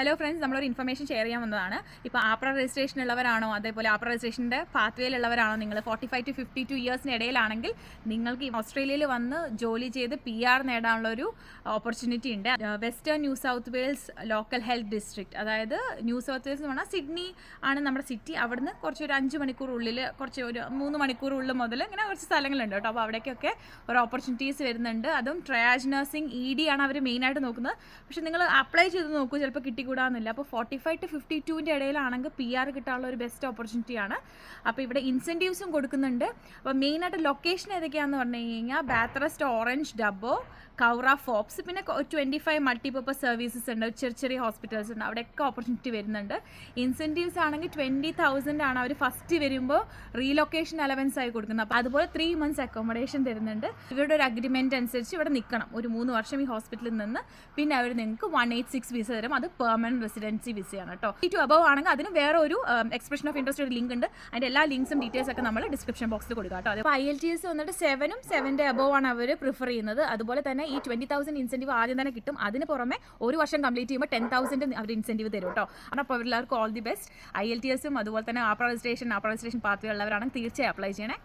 Hello friends നമ്മളൊരു information share ചെയ്യാൻ വന്നതാണ്. ഇപ്പോൾ ആപ്ര രജിസ്ട്രേഷൻ ഉള്ളവരാണോ അതേപോലെ ആപ്ര രജിസ്ട്രേഷന്റെ പാത്വേയിലുള്ളവരാണോ നിങ്ങൾ forty five to fifty two ഇയേഴ്സിന് ഇടയിലാണെങ്കിൽ നിങ്ങൾക്ക് ഓസ്ട്രേലിയയിൽ വന്ന് ജോലി ചെയ്ത് പി ആർ നേടാനുള്ള ഒരു ഓപ്പർച്യൂണിറ്റി ഉണ്ട്. Western New South Wales Local Health District അതായത് ന്യൂ സൗത്ത് വെയിൽസ് എന്ന് പറഞ്ഞാൽ സിഡ്നി ആണ് നമ്മുടെ സിറ്റി അവിടുന്ന് കുറച്ച് ഒരു അഞ്ച് മണിക്കൂറുള്ളിൽ കുറച്ച് ഒരു മൂന്ന് മണിക്കൂറുള്ളിൽ മുതൽ ഇങ്ങനെ കുറച്ച് സ്ഥലങ്ങളുണ്ട് കേട്ടോ. അപ്പോൾ അവിടേക്കൊക്കെ ഒരു ഓപ്പർച്യൂണിറ്റീസ് വരുന്നുണ്ട്. അതും ട്രയാജ് നഴ്സിംഗ് ഇ ഡി ആണ് അവർ മെയിനായിട്ട് നോക്കുന്നത്. പക്ഷേ നിങ്ങൾ അപ്ലൈ ചെയ്ത് നോക്കൂ. ചിലപ്പോൾ കിട്ടിക്കൂടാന്നില്ല അപ്പോൾ ഫോർട്ടി ഫൈവ് ടു ഫിഫ്റ്റി ടുവിന്റെ ഇടയിലാണെങ്കിൽ പി ആർ കിട്ടാനുള്ള ഒരു ബെസ്റ്റ് ഓപ്പർച്യൂണിറ്റിയാണ് അപ്പോൾ ഇവിടെ ഇൻസെന്റീവ്സും കൊടുക്കുന്നുണ്ട്. അപ്പോൾ മെയിനായിട്ട് ലൊക്കേഷൻ ഏതൊക്കെയാണെന്ന് പറഞ്ഞു കഴിഞ്ഞാൽ ബാത്രസ്റ്റ് ഓറഞ്ച് ഡബോ കൗറ ഫോപ്സ് പിന്നെ ട്വന്റി ഫൈവ് മൾട്ടിപ്പർപ്പസ് സർവീസസ് ഉണ്ട്. ചെറിയ ചെറിയ ഹോസ്പിറ്റൽസ് ഉണ്ട്. അവിടെയൊക്കെ ഓപ്പർച്യൂണിറ്റി വരുന്നുണ്ട്. ഇൻസെന്റീവ്സ് ആണെങ്കിൽ ട്വന്റി തൗസൻഡ് ആണ് അവർ ഫസ്റ്റ് വരുമ്പോൾ റീലൊക്കേഷൻ അലവൻസ് ആയി കൊടുക്കുന്നത്. അപ്പോൾ അതുപോലെ ത്രീ മന്ത്സ് അക്കോമഡേഷൻ തരുന്നുണ്ട്. ഇവരുടെ ഒരു അഗ്രിമെന്റ് അനുസരിച്ച് ഇവിടെ നിൽക്കണം. ഒരു മൂന്ന് വർഷം ഈ ഹോസ്പിറ്റലിൽ നിന്ന്. പിന്നെ അവർ നിങ്ങൾക്ക് വൺ എയ്റ്റ് സിക്സ് വിസ തരും. അത് പെർമനന്റ് റെസിഡൻസി വിസയാണ് കേട്ടോ. ഈ ടു അബവ് ആണെങ്കിൽ അതിന് വേറെ ഒരു എക്സ്പ്രഷൻ ഓഫ് ഇൻട്രസ്റ്റ് ഒരു ലിങ്ക് ഉണ്ട്. അതിന്റെ എല്ലാ ലിങ്ക്സും ഡീറ്റെയിൽസ് ഒക്കെ നമ്മൾ ഡിസ്ക്രിപ്ഷൻ ബോക്സിൽ കൊടുക്കാം കേട്ടോ. അപ്പോൾ ഐ എൽ ടി എസ് വന്നിട്ട് സെവനും സെവന്റെ അബവ് ആണ് അവർ പ്രിഫർ ചെയ്യുന്നത്. അതുപോലെ തന്നെ ഈ ട്വന്റി തൗസൻഡ് ഇൻസെന്റീവ് ആദ്യം തന്നെ കിട്ടും. അതിന് പുറമെ ഒരു വർഷം കംപ്ലീറ്റ് ചെയ്യുമ്പോൾ ടെൻ തൗസൻഡ് അവർ ഇൻസെന്റീവ് തരും കേട്ടോ. അപ്പോൾ എല്ലാവർക്കും all the best I L T എസും അതുപോലെ തന്നെ AHPRA registration AHPRA registration party ഉള്ളവരാണെങ്കിൽ തീർച്ചയായും അപ്ലൈ ചെയ്യണേ.